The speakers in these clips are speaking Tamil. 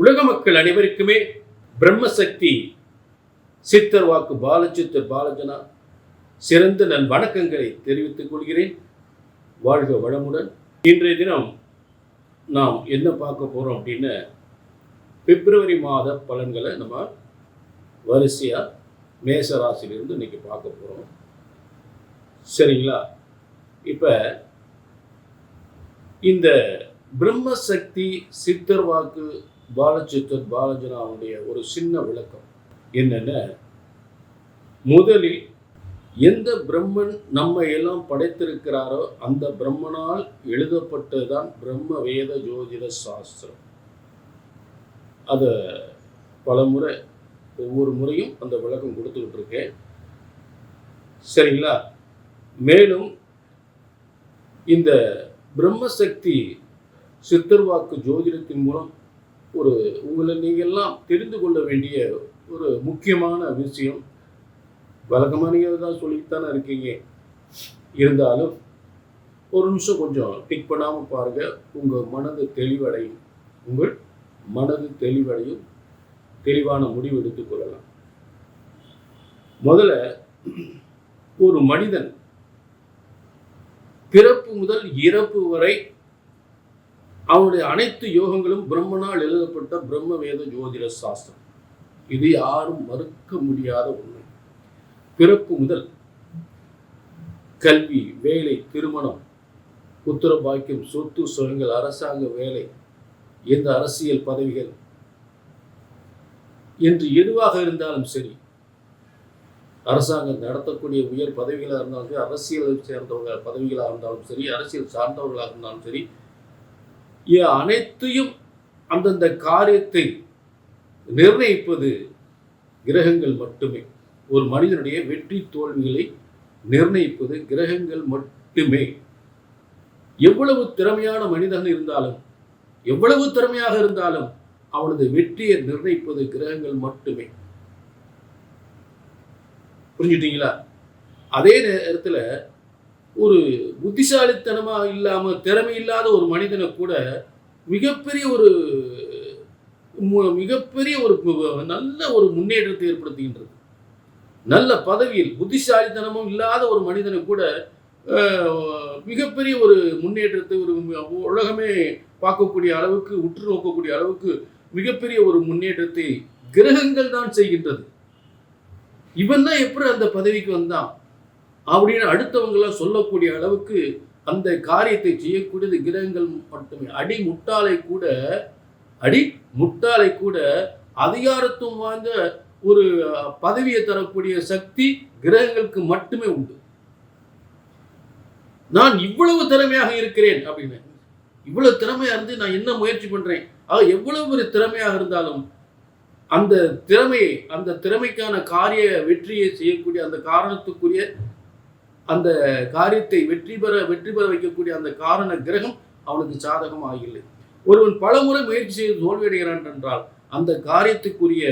உலக மக்கள் அனைவருக்குமே பிரம்மசக்தி. சித்தர் வாக்கு பாலச்சித்தர் பாலஜனா சிறந்த நன் வணக்கங்களை தெரிவித்துக் கொள்கிறேன். வாழ்க வளமுடன். இன்றைய தினம் நாம் என்ன பார்க்க போகிறோம் அப்படின்னு பிப்ரவரி மாத பலன்களை நம்ம வரிசையாக மேசராசிலிருந்து இன்னைக்கு பார்க்க போகிறோம் சரிங்களா? இப்போ இந்த பிரம்மசக்தி சித்தர் வாக்கு பாலச்சித்தர் பாலஜனாவுடைய ஒரு சின்ன விளக்கம் என்னென்ன? முதலில் எந்த பிரம்மன் நம்ம எல்லாம் படைத்திருக்கிறாரோ அந்த பிரம்மனால் எழுதப்பட்டதுதான் பிரம்ம வேத ஜோதிட சாஸ்திரம். அதை பல முறை ஒவ்வொரு முறையும் அந்த விளக்கம் கொடுத்துக்கிட்டு இருக்கேன் சரிங்களா? மேலும் இந்த பிரம்மசக்தி சித்தர்வாக்கு ஜோதிடத்தின் மூலம் ஒரு உங்களை நீங்கள்லாம் தெரிந்து கொள்ள வேண்டிய ஒரு முக்கியமான விஷயம். வழக்கமாக நீங்கள் தான் சொல்லித்தானே இருக்கீங்க. இருந்தாலும் ஒரு நிமிஷம் கொஞ்சம் டிக் பண்ணாமல் பாருங்கள் உங்கள் மனது தெளிவடையும். உங்கள் மனது தெளிவடையும். தெளிவான முடிவு எடுத்துக்கொள்ளலாம் முதல்ல ஒரு மனிதன் பிறப்பு முதல் இறப்பு வரை அவனுடைய அனைத்து யோகங்களும் பிரம்மனால் எழுதப்பட்ட பிரம்ம வேத ஜோதிட சாஸ்திரம். இது யாரும் மறுக்க முடியாத உண்மை. பிறப்பு முதல் கல்வி வேலை திருமணம் புத்திர பாக்கியம் சொத்து சுகங்கள் அரசாங்க வேலை எந்த அரசியல் பதவிகள். என்று எதுவாக இருந்தாலும் சரி அரசாங்கம் நடத்தக்கூடிய உயர் பதவிகளாக இருந்தாலும் சரி அரசியலை சேர்ந்தவங்க பதவிகளாக இருந்தாலும் சரி அரசியல் சார்ந்தவர்களாக இருந்தாலும் சரி அனைத்தையும் அந்தந்த காரியத்தை நிர்ணயிப்பது கிரகங்கள் மட்டுமே. ஒரு மனிதனுடைய வெற்றி தோல்விகளை நிர்ணயிப்பது கிரகங்கள் மட்டுமே. எவ்வளவு திறமையான மனிதன் இருந்தாலும் எவ்வளவு திறமையாக இருந்தாலும் அவனது வெற்றியை நிர்ணயிப்பது கிரகங்கள் மட்டுமே. புரிஞ்சுட்டீங்களா அதே நேரத்தில் ஒரு புத்திசாலித்தனமாக இல்லாமல் திறமை இல்லாத ஒரு மனிதனை கூட மிகப்பெரிய ஒரு மிகப்பெரிய ஒரு நல்ல ஒரு முன்னேற்றத்தை ஏற்படுத்துகின்றது. நல்ல பதவியில் புத்திசாலித்தனமும் இல்லாத ஒரு மனிதனை கூட மிகப்பெரிய ஒரு முன்னேற்றத்தை ஒரு உலகமே பார்க்கக்கூடிய அளவுக்கு உற்று நோக்கக்கூடிய அளவுக்கு மிகப்பெரிய ஒரு முன்னேற்றத்தை கிரகங்கள் தான் செய்கின்றது. இவன் தான் எப்படி அந்த பதவிக்கு வந்தான்? அப்படின்னு அடுத்தவங்களாம் சொல்லக்கூடிய அளவுக்கு அந்த காரியத்தை செய்யக்கூடியது கிரகங்கள் மட்டுமே. அடி முட்டாளை கூட அடி முட்டாளை கூட அதிகாரத்துவம் வாய்ந்த ஒரு பதவியை தரக்கூடிய சக்தி கிரகங்களுக்கு மட்டுமே உண்டு. நான் இவ்வளவு திறமையாக இருக்கிறேன் அப்படின்னு. இவ்வளவு திறமையா இருந்து நான் என்ன முயற்சி பண்றேன்? ஆக எவ்வளவு ஒரு திறமையாக இருந்தாலும் அந்த திறமையை அந்த திறமைக்கான காரிய வெற்றியை செய்யக்கூடிய அந்த காரணத்துக்குரிய அந்த காரியத்தை வெற்றி பெற வெற்றி பெற வைக்கக்கூடிய அந்த காரண கிரகம் அவனுக்கு சாதகமாக இல்லை ஒருவன் பலமுறை முயற்சி செய்து தோல்வியடைகிறான் என்றால் அந்த காரியத்துக்குரிய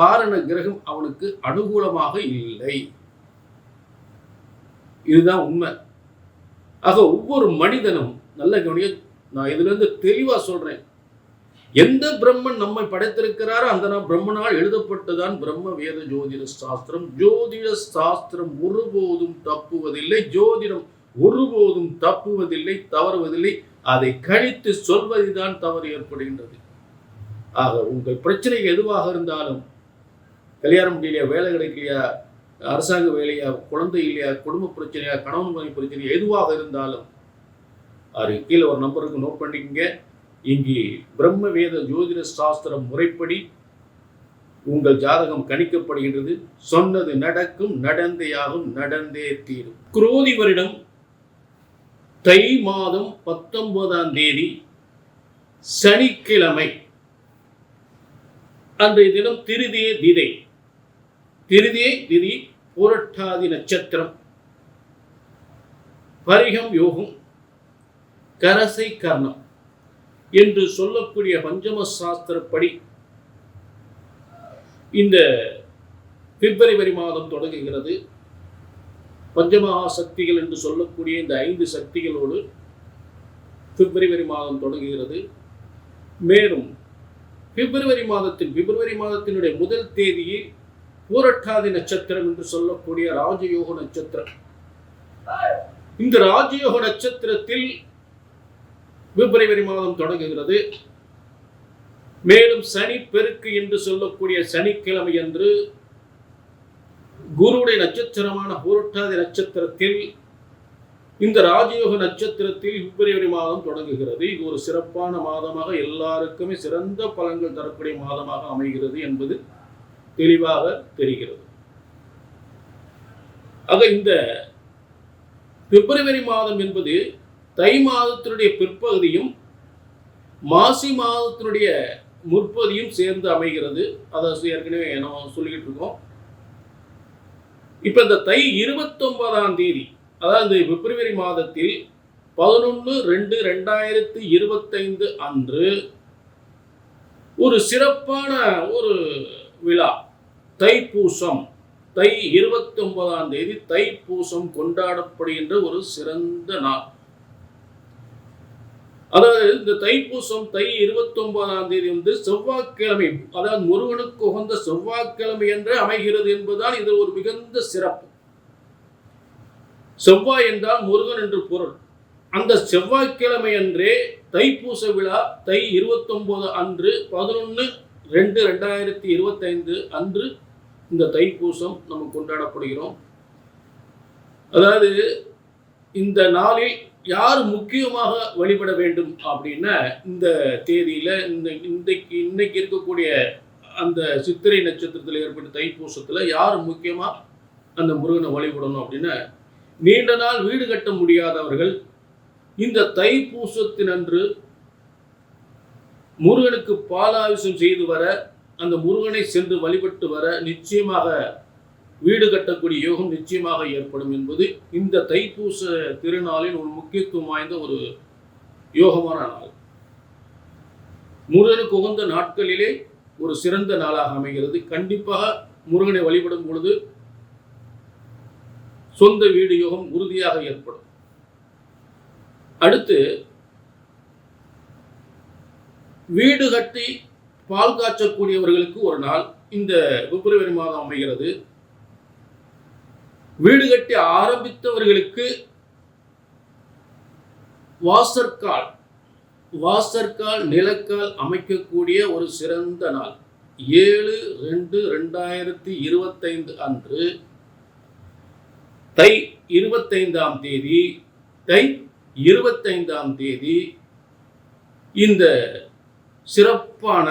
காரண கிரகம் அவனுக்கு அனுகூலமாக இல்லை. இதுதான் உண்மை. ஆக ஒவ்வொரு மனிதனும் நல்ல கவனிய நான் இதுல இருந்து தெளிவா சொல்றேன். எந்த பிரம்மன் நம்மை படைத்திருக்கிறாரோ அந்த நாம் பிரம்மனால் எழுதப்பட்டதான் பிரம்ம வேத ஜோதிட சாஸ்திரம். ஜோதிட சாஸ்திரம் ஒருபோதும் தப்புவதில்லை. ஜோதிடம் ஒருபோதும் தப்புவதில்லை தவறுவதில்லை. அதை கழித்து சொல்வதுதான் தவறு ஏற்படுகின்றது. ஆக உங்கள் பிரச்சனை எதுவாக இருந்தாலும் கல்யாணம் முடியலையா வேலை கிடைக்கலையா அரசாங்க வேலையா குழந்தை இல்லையா குடும்ப பிரச்சனையா கணவன் மனைவி பிரச்சனையா எதுவாக இருந்தாலும் அது கீழே ஒரு நம்பருக்கு நோட் பண்ணிக்கங்க. இங்கே பிரம்ம வேத ஜோதிட சாஸ்திரம் முறைப்படி உங்கள் ஜாதகம் கணிக்கப்படுகின்றது. சொன்னது நடக்கும் நடந்தேயாகும் நடந்தே தீரும். குரோதி வருடம் தை மாதம் பத்தொன்பதாம் தேதி சனிக்கிழமை. அன்றைய தினம் திருதிய திதை. திருதிய திதி புரட்டாதி நட்சத்திரம். பரிகம் யோகம் கரசை கர்ணம். என்று சொல்லக்கூடிய பஞ்சம சாஸ்திரப்படி இந்த பிப்ரவரி மாதம் தொடங்குகிறது. பஞ்சமகா சக்திகள் என்று சொல்லக்கூடிய இந்த ஐந்து சக்திகளோடு பிப்ரவரி மாதம் தொடங்குகிறது. மேலும் பிப்ரவரி மாதத்தின் பிப்ரவரி மாதத்தினுடைய முதல் தேதியில் பூரட்டாதி நட்சத்திரம் என்று சொல்லக்கூடிய ராஜயோக நட்சத்திரம். இந்த ராஜயோக நட்சத்திரத்தில் பிப்ரவரி மாதம் தொடங்குகிறது. மேலும் சனி பெருக்கு என்று சொல்லக்கூடிய சனிக்கிழமை அன்று குருவுடைய நட்சத்திரமான பூரட்டாதி நட்சத்திரத்தில் இந்த ராஜயோக நட்சத்திரத்தில் பிப்ரவரி மாதம் தொடங்குகிறது. இது ஒரு சிறப்பான மாதமாக எல்லாருக்குமே சிறந்த பலன்கள் தரக்கூடிய மாதமாக அமைகிறது என்பது தெளிவாக தெரிகிறது. ஆக இந்த பிப்ரவரி மாதம் என்பது தை மாதத்தினுடைய பிற்பகுதியும் மாசி மாதத்தினுடைய முற்பதியும் சேர்ந்து அமைகிறது. அதை ஏற்கனவே நம்ம சொல்லிக்கிட்டு இருக்கோம். இப்போ இந்த தை இருபத்தொன்பதாம் தேதி அதாவது பிப்ரவரி மாதத்தில் பதினொன்று ரெண்டு ரெண்டாயிரத்தி இருபத்தைந்து அன்று ஒரு சிறப்பான ஒரு விழா தைப்பூசம். தை இருபத்தி ஒன்பதாம் தேதி தைப்பூசம் கொண்டாடப்படுகின்ற ஒரு சிறந்த நாள். அதாவது இந்த தைப்பூசம் தை இருபத்தொன்பதாம் தேதி வந்து செவ்வாய்க்கிழமை அதாவது முருகனுக்கு உகந்த செவ்வாய்க்கிழமை என்று அமைகிறது என்பதுதான் இது ஒரு மிகுந்த சிறப்பு. செவ்வாய் என்றால் முருகன் என்று பொருள். அந்த செவ்வாய்க்கிழமை அன்றே தைப்பூச விழா தை இருபத்தொன்பது அன்று பதினொன்று ரெண்டு ரெண்டாயிரத்தி இருபத்தைந்து அன்று இந்த தைப்பூசம் நம்ம கொண்டாடப்படுகிறோம். அதாவது இந்த நாளில் யார் முக்கியமாக வழிபட வேண்டும் அப்படின்னா இந்த தேதியில இந்த இன்றைக்கு இன்னைக்கு இருக்கக்கூடிய அந்த சித்திரை நட்சத்திரத்தில் ஏற்பட்ட தைப்பூசத்தில் யார் முக்கியமாக அந்த முருகனை வழிபடணும் அப்படின்னா நீண்ட நாள் வீடு கட்ட முடியாதவர்கள் இந்த தைப்பூசத்தினன்று முருகனுக்கு பாலாபிஷம் செய்து வர அந்த முருகனை சென்று வழிபட்டு வர நிச்சயமாக வீடு கட்டக்கூடிய யோகம் நிச்சயமாக ஏற்படும் என்பது இந்த தைப்பூச திருநாளின் ஒரு முக்கியத்துவம் வாய்ந்த ஒரு யோகமான நாள். முருகனுக்கு உகந்த நாட்களிலே ஒரு சிறந்த நாளாக அமைகிறது. கண்டிப்பாக முருகனை வழிபடும் பொழுது சொந்த வீடு யோகம் உறுதியாக ஏற்படும். அடுத்து வீடு கட்டி பால் காய்ச்சக்கூடியவர்களுக்கு ஒரு நாள். இந்த பிப்ரவரி மாதம் அமைகிறது. வீடு கட்டி ஆரம்பித்தவர்களுக்கு வாசற்கால் வாசற்கால் நிலக்கால் அமைக்கக்கூடிய ஒரு சிறந்த நாள். ஏழு ரெண்டு ரெண்டாயிரத்தி இருபத்தைந்து அன்று தை இருபத்தைந்தாம் தேதி தை இருபத்தைந்தாம் தேதி இந்த சிறப்பான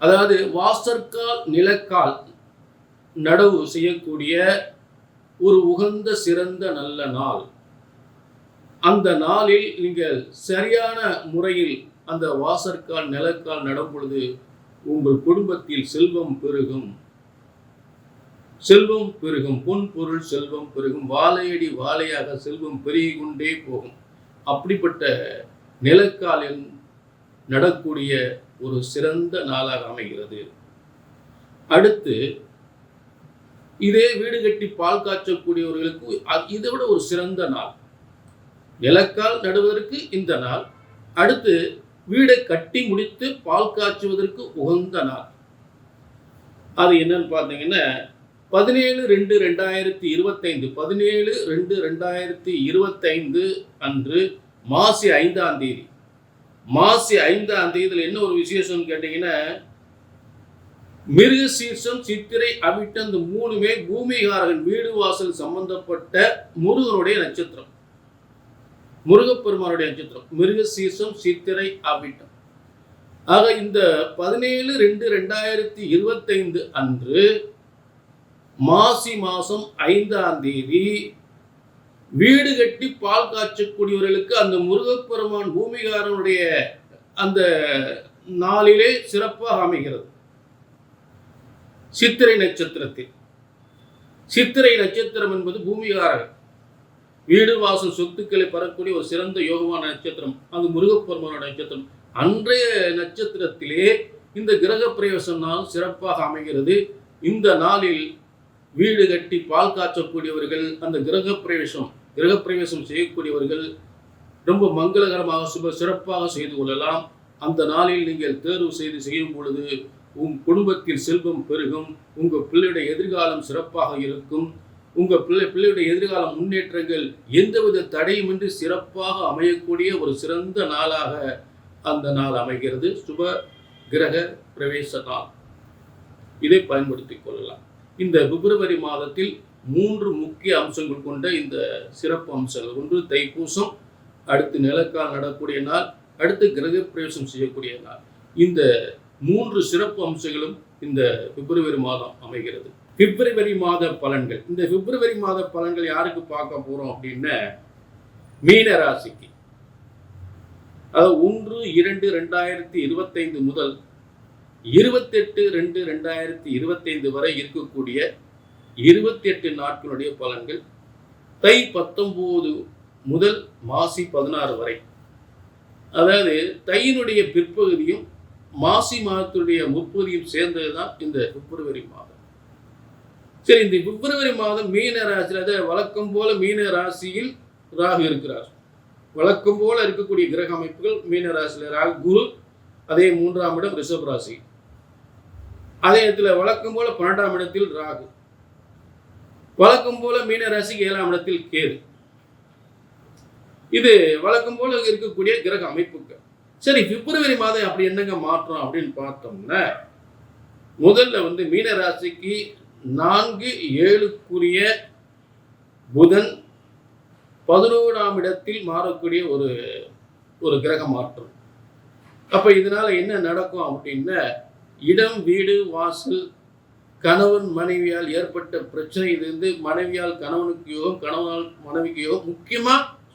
அதாவது வாசற்கால் நிலக்கால் நடவு செய்யக்கூடிய ஒரு உகந்த சிறந்த நல்ல நாள். அந்த நாளில் நீங்கள் சரியான முறையில் அந்த வாசற்கால் நிலக்கால் நடும் பொழுது உங்கள் குடும்பத்தில் செல்வம் பெருகும். செல்வம் பெருகும் பொன் பொருள் செல்வம் பெருகும் வாழையடி வாழையாக செல்வம் பெருகி கொண்டே போகும். அப்படிப்பட்ட நிலக்காலில் நடக்கூடிய ஒரு சிறந்த நாளாக அமைகிறது. அடுத்து இதே வீடு கட்டி பால் காய்ச்சக்கூடியவர்களுக்கு இதை விட ஒரு சிறந்த நாள். நிலக்கால் நடுவதற்கு இந்த நாள். அடுத்து வீடை கட்டி முடித்து பால் காய்ச்சுவதற்கு உகந்த நாள். அது என்னன்னு பார்த்தீங்கன்னா பதினேழு ரெண்டு ரெண்டாயிரத்தி இருபத்தைந்து பதினேழு ரெண்டு ரெண்டாயிரத்தி இருபத்தைந்து அன்று மாசி ஐந்தாம் தேதி. மாசி ஐந்தாம் தேதியில் என்ன ஒரு விசேஷம்னு கேட்டிங்கன்னா மிருக சீர்ஷம் சித்திரை அவிட்டு அந்த மூணுமே பூமிகாரகன் வீடு வாசல் சம்பந்தப்பட்ட முருகனுடைய நட்சத்திரம். முருகப்பெருமானுடைய நட்சத்திரம். மிருக சீர்ஷம் சித்திரை அவிட்டம். ஆக இந்த பதினேழு ரெண்டு ரெண்டாயிரத்தி இருபத்தைந்து அன்று மாசி மாசம் ஐந்தாம் தேதி வீடு கட்டி பால் காய்ச்சக்கூடியவர்களுக்கு அந்த முருகப்பெருமான் பூமிகாரனுடைய அந்த நாளிலே சிறப்பாக அமைகிறது. சித்திரை நட்சத்திரத்தில். சித்திரை நட்சத்திரம் என்பது பூமிகாரகன். வீடு வாசல் சொத்துக்களை பெறக்கூடிய ஒரு சிறந்த யோகமான நட்சத்திரம். அது முருகப்பெருமானோட நட்சத்திரம். அன்றைய நட்சத்திரத்திலே இந்த கிரக பிரவேசம் நாள் சிறப்பாக அமைகிறது. இந்த நாளில் வீடு கட்டி பால் காய்ச்சக்கூடியவர்கள் அந்த கிரக பிரவேசம் கிரக பிரவேசம் செய்யக்கூடியவர்கள் ரொம்ப மங்களகரமாக சுப சிறப்பாக செய்து கொள்ளலாம். அந்த நாளில் நீங்கள் தேர்வு செய்து செய்யும் பொழுது உன் குடும்பத்தில் செல்வம் பெருகும். உங்கள் பிள்ளையுடைய எதிர்காலம் சிறப்பாக இருக்கும். உங்கள் பிள்ளை பிள்ளையுடைய எதிர்கால முன்னேற்றங்கள் எந்தவித தடையுமின்றி சிறப்பாக அமையக்கூடிய ஒரு சிறந்த நாளாக அந்த நாள் அமைகிறது. சுப கிரக பிரவேச நாள். இதை பயன்படுத்திக் கொள்ளலாம். இந்த பிப்ரவரி மாதத்தில் மூன்று முக்கிய அம்சங்கள் கொண்ட இந்த சிறப்பு அம்சங்கள். ஒன்று தைப்பூசம். அடுத்து நிலக்கால் நடக்கூடிய நாள். அடுத்து கிரக பிரவேசம் செய்யக்கூடிய நாள். இந்த மூன்று சிறப்பு அம்சங்களும் இந்த பிப்ரவரி மாதம் அமைகிறது. பிப்ரவரி மாத பலன்கள். இந்த பிப்ரவரி மாத பலன்கள் யாருக்கு பார்க்க போறோம் அப்படின்னா மீன ராசிக்கு. அதாவது ஒன்று இரண்டு ரெண்டாயிரத்தி இருபத்தைந்து முதல் இருபத்தெட்டு ரெண்டு ரெண்டாயிரத்தி இருபத்தைந்து வரை இருக்கக்கூடிய இருபத்தி எட்டு நாட்களுடைய பலன்கள் தை பத்தொம்போது முதல் மாசி பதினாறு வரை. அதாவது தையினுடைய பிற்பகுதியும் மாசி மாதத்துடைய முப்பதியும் சேர்ந்தது தான் இந்த பிப்ரவரி மாதம். சரி இந்த பிப்ரவரி மாதம் மீன ராசியில் அதாவது வழக்கம் போல மீன ராசியில் ராகு இருக்கிறார். வழக்கம் போல இருக்கக்கூடிய கிரக அமைப்புகள் மீன ராசியில் ராகு குரு அதே மூன்றாம் இடம் ரிஷப் ராசி. அதே இடத்துல வழக்கம் போல பன்னெண்டாம் இடத்தில் ராகு. வழக்கம் போல மீன ராசிக்கு ஏழாம் இடத்தில் கேது. இது வழக்கம் போல இருக்கக்கூடிய கிரக அமைப்புகள். சரி பிப்ரவரி மாதம் அப்படி என்னங்க மாற்றம் அப்படின்னு பார்த்தோம்னா முதல்ல வந்து மீன ராசிக்கு நான்கு ஏழுக்குரிய புதன் பதினோராம் இடத்தில் மாறக்கூடிய ஒரு ஒரு கிரக மாற்றம். அப்போ இதனால என்ன நடக்கும் அப்படின்னா இடம் வீடு வாசல் கணவன் மனைவியால் ஏற்பட்ட பிரச்சனையிலிருந்து மனைவியால் கணவனுக்கு யோகம் கணவனால் மனைவிக்கு யோகம்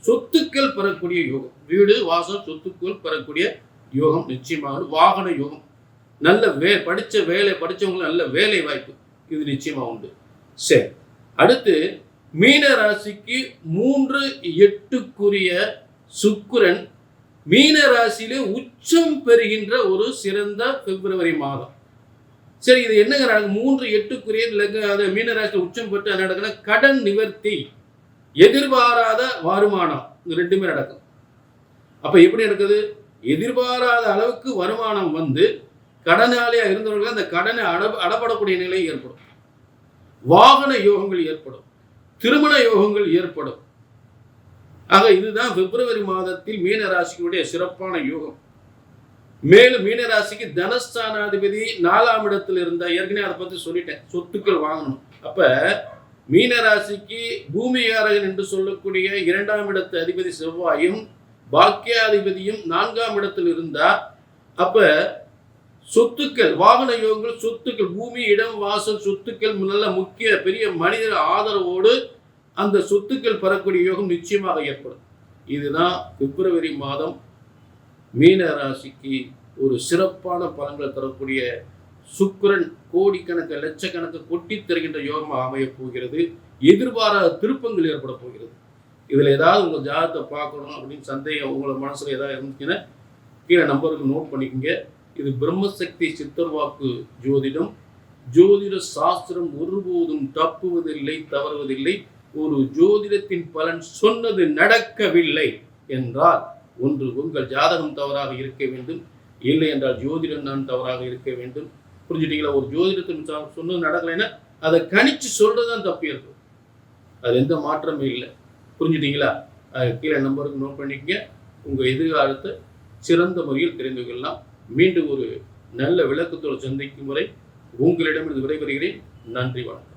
சொத்துக்கள் பெறக்கூடிய யோகம். வீடு வாசல் சொத்துக்கள் பெறக்கூடிய யோகம் நிச்சயமாக வாகன யோகம். நல்ல வே படித்த வேலை படித்தவங்களுக்கு நல்ல வேலை வாய்ப்பு. இது நிச்சயமாக உண்டு. சரி. அடுத்து மீன ராசிக்கு மூன்று எட்டுக்குரிய சுக்குரன் மீன ராசியிலே உச்சம் பெறுகின்ற ஒரு சிறந்த பிப்ரவரி மாதம். சரி இது என்னங்கிறாங்க? மூன்று எட்டுக்குரிய மீன ராசியில் உச்சம் பெற்று என்ன நடக்குன்னா கடன் நிவர்த்தி. எதிர்பாராத வருமானம். இது ரெண்டுமே நடக்கும். அப்ப எப்படி நடக்குது? எதிர்பாராத அளவுக்கு வருமானம் வந்து கடனாளியா இருந்தவர்கள் அந்த கடனை அட அடப்படக்கூடிய நிலை ஏற்படும். வாகன யோகங்கள் ஏற்படும். திருமண யோகங்கள் ஏற்படும். ஆக இதுதான் பிப்ரவரி மாதத்தில் மீன ராசிக்குடைய சிறப்பான யோகம். மேலும் மீன ராசிக்கு தனஸ்தானாதிபதி நாலாம் இடத்தில் இருந்த ஏற்கனவே அதை பத்தி சொல்லிட்டேன். சொத்துக்கள் வாங்கணும். அப்ப மீனராசிக்கு பூமிகாரகன் என்று சொல்லக்கூடிய இரண்டாம் இடத்து அதிபதி செவ்வாயும் பாக்கியாதிபதியும் நான்காம் இடத்தில் இருந்தா அப்ப சொத்துக்கள் வாகன யோகங்கள் சொத்துக்கள் பூமி இடம் வாசல் சொத்துக்கள் நல்ல முக்கிய பெரிய மனிதர் ஆதரவோடு அந்த சொத்துக்கள் பெறக்கூடிய யோகம் நிச்சயமாக ஏற்படும். இதுதான் பிப்ரவரி மாதம் மீன ராசிக்கு ஒரு சிறப்பான பலன்களை தரக்கூடிய சுக்கரன் கோடிக்கணக்கு லட்சக்கணக்கு கொட்டி தருகின்ற யோகமாக அமையப் போகிறது. எதிர்பாராத திருப்பங்கள் ஏற்பட போகிறது. இதில் ஏதாவது உங்கள் ஜாதகத்தை பார்க்கணும் அப்படின்னு சந்தேகம் உங்களோட மனசில் ஏதாவது இருந்துச்சுன்னா கீழே நம்பருக்கு நோட் பண்ணிக்கோங்க. இது பிரம்மசக்தி சித்தர்வாக்கு ஜோதிடம். ஜோதிட சாஸ்திரம் ஒருபோதும் தப்புவதில்லை தவறுவதில்லை. ஒரு ஜோதிடத்தின் பலன் சொன்னது நடக்கவில்லை என்றால் ஒன்று உங்கள் ஜாதகம் தவறாக இருக்க வேண்டும். இல்லை என்றால் ஜோதிடம் நான் தவறாக இருக்க வேண்டும். புரிஞ்சுட்டீங்களா? ஒரு ஜோதிடத்தின் சா- சொன்னது நடக்கலைன்னா அதை கணிச்சு சொல்றதுதான் தப்பு இருக்கும் அது எந்த மாற்றமும் இல்லை. புரிஞ்சுட்டீங்களா? அது கீழே நம்பருக்கு நோட் பண்ணிக்கங்க. உங்கள் எதிர்காலத்தை சிறந்த முறையில் தெரிந்து கொள்ளலாம். மீண்டும் ஒரு நல்ல விளக்கத்தோடு சந்திக்கும் முறை உங்களிடமிருந்து விடைபெறுகிறேன். நன்றி வணக்கம்.